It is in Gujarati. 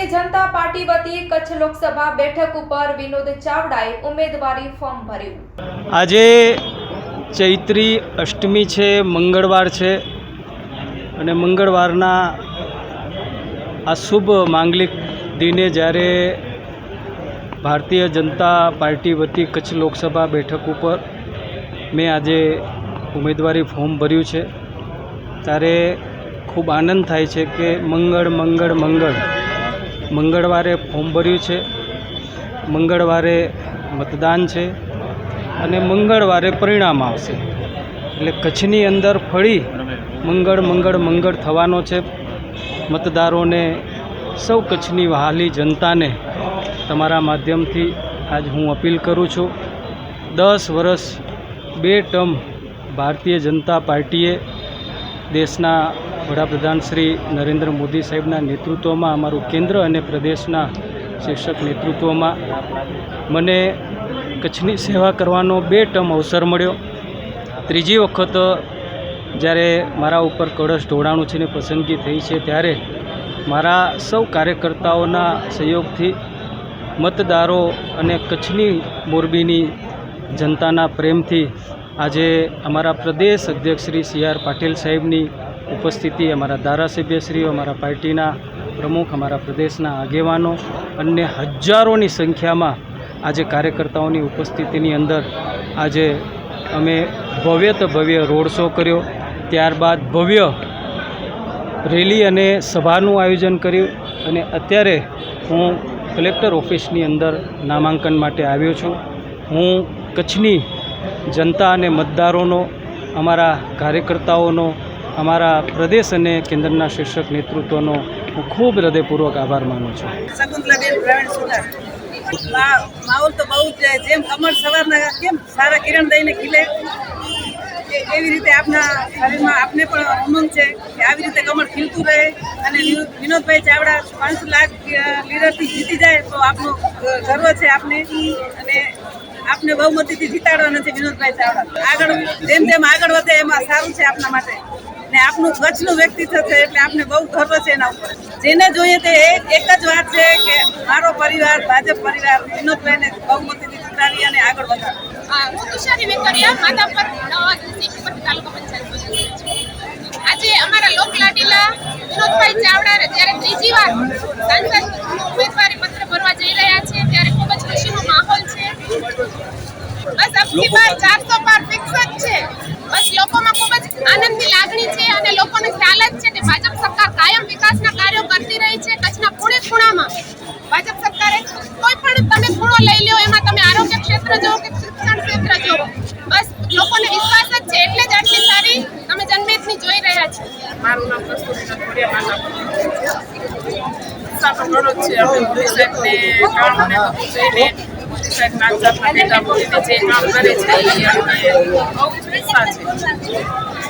ભારતીય જનતા પાર્ટી વતી કચ્છ લોકસભા બેઠક ઉપર વિનોદ ચાવડાએ ઉમેદવારી ફોર્મ ભર્યું. આજે ચૈત્રી અષ્ટમી છે, મંગળવાર છે અને મંગળવારના આ શુભ માંગલિક દિને જ્યારે ભારતીય જનતા પાર્ટી વતી કચ્છ લોકસભા બેઠક ઉપર મેં આજે ઉમેદવારી ફોર્મ ભર્યું છે. ત્યારે ખૂબ આનંદ થાય છે કે મંગળ મંગળ મંગળ મંગળવારે ફોર્મ ભર્યું છે. મંગળવારે મતદાન છે અને મંગળવારે પરિણામ આવશે. એટલે કચ્છની અંદર ફળી મંગળ મંગળ મંગળ થવાનો છે. મતદારોને, સૌ કચ્છની વહાલી જનતાને તમારા માધ્યમથી આજ હું અપીલ કરું છું. દસ વર્ષ બે ટર્મ ભારતીય જનતા પાર્ટીએ દેશના વડાપ્રધાન શ્રી નરેન્દ્ર મોદી સાહેબના નેતૃત્વમાં અમારું કેન્દ્ર અને પ્રદેશના શીર્ષક નેતૃત્વમાં મને કચ્છની સેવા કરવાનો બે ટર્મ અવસર મળ્યો. ત્રીજી વખત જ્યારે મારા ઉપર કળશ ઢોળાણું છે ને પસંદગી થઈ છે ત્યારે મારા સૌ કાર્યકર્તાઓના સહયોગથી મતદારો અને કચ્છની મોરબીની જનતાના પ્રેમથી આજે અમારા પ્રદેશ અધ્યક્ષ શ્રી સી આર પાટીલ સાહેબની ઉપસ્થિતિ અમારા ધારાસભ્યશ્રીઓ, અમારા પાર્ટીના પ્રમુખ, અમારા પ્રદેશના આગેવાનો અને હજારોની સંખ્યામાં આજે કાર્યકર્તાઓની ઉપસ્થિતિની અંદર આજે અમે ભવ્ય તો ભવ્ય રોડ શો કર્યો. ત્યારબાદ ભવ્ય રેલી અને સભાનું આયોજન કર્યું અને અત્યારે હું કલેક્ટર ઓફિસની અંદર નામાંકન માટે આવ્યો છું. હું કચ્છની જનતા અને મતદારોનો, અમારા કાર્યકર્તાઓનો અમારા પ્રદેશ અને કેન્દ્રના શીર્ષક નેતૃત્વનો હું ખૂબ હૃદયપૂર્વક આભાર માનું છું. માહોલ તો બહુ જ જેમ કમળ સવારના કેમ સારા કિરણ દઈને ખીલે. એવી રીતે આપના શરીરમાં આપને પણ ઉમંગ છે કે આવી રીતે કમળ ખીલતું રહે. અને વિનોદભાઈ ચાવડા પાંચસો લાખ લીડરથી જીતી જાય તો આપનો ગર્વ છે આપને. અને આપને બહુમતીથી જીતાડવાના છે વિનોદભાઈ ચાવડા. આગળ જેમ જેમ આગળ વધે એમાં સારું છે આપના માટે. ને આપનું કચ્છનું વ્યક્તિત્વ છે એટલે આપને બહુ ગર્વ છે એના ઉપર. જેને જોઈએ તે એક જ વાત છે કે મારો પરિવાર, ભાજપ પરિવાર વિનોદભાઈને બહુમતીથી ચૂંટાવી અને આગળ વધારો. આજે અમારા લોકલાડીલા વિનોદભાઈ ચાવડા જ્યારે ત્રીજી વાર સાંસદ ઉમેદવારી પત્ર ભરવા જઈ રહ્યા છે, ત્યારે ખૂબ જ ખુશીનો માહોલ છે. બસ અબકી બાર ચારસો પાર ફિક્સ જ છે. આનંદની લાગણી છે અને લોકોને ખ્યાલ જ છે કે ભાજપ સરકાર કાયમ વિકાસના કાર્યો કરતી રહી છે કચ્છના ખૂણે ખૂણામાં. ભાજપ સરકારે કોઈ પણ તમે ખૂણો લઈ લ્યો, એમાં તમે આરોગ્ય ક્ષેત્ર જો કે શિક્ષણ ક્ષેત્ર જો બસ લોકોને વિશ્વાસ જ છે એટલે જ આટલી સારી તમે જનમેદની જોઈ રહ્યા છો મારું નામ છે.